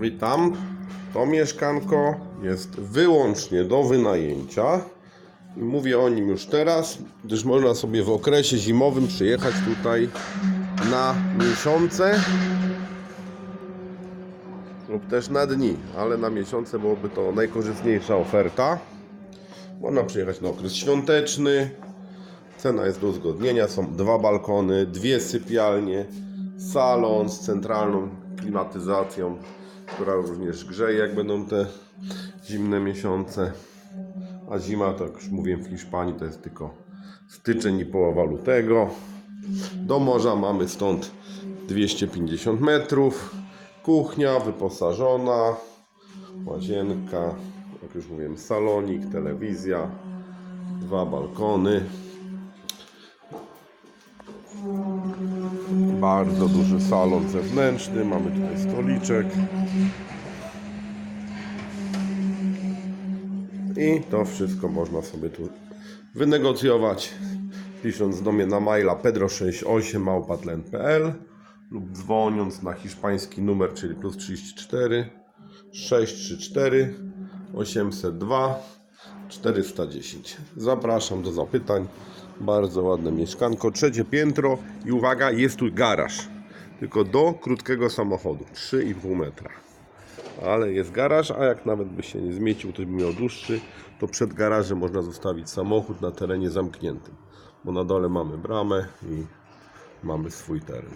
Witam. To mieszkanko jest wyłącznie do wynajęcia. Mówię o nim już teraz, gdyż można sobie w okresie zimowym przyjechać tutaj na miesiące lub też na dni, ale na miesiące byłoby to najkorzystniejsza oferta. Można przyjechać na okres świąteczny. Cena jest do uzgodnienia. Są dwa balkony, dwie sypialnie, salon z centralną klimatyzacją, która również grzeje, jak będą te zimne miesiące. A zima, to jak już mówiłem, w Hiszpanii to jest tylko styczeń i połowa lutego. Do morza mamy stąd 250 metrów. Kuchnia wyposażona, łazienka, jak już mówiłem, salonik, telewizja, dwa balkony. Bardzo duży salon zewnętrzny, mamy tutaj stoliczek. I to wszystko można sobie tu wynegocjować pisząc do mnie na maila pedro68 małpatlen.pl lub dzwoniąc na hiszpański numer, czyli plus 34 634 802 410. Zapraszam do zapytań. Bardzo ładne mieszkanko. Trzecie piętro i uwaga, jest tu garaż. Tylko do krótkiego samochodu. 3,5 metra. Ale jest garaż, a jak nawet by się nie zmieścił, ktoś by miał dłuższy, to przed garażem można zostawić samochód na terenie zamkniętym. Bo na dole mamy bramę i mamy swój teren.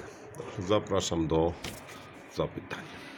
Zapraszam do zapytań.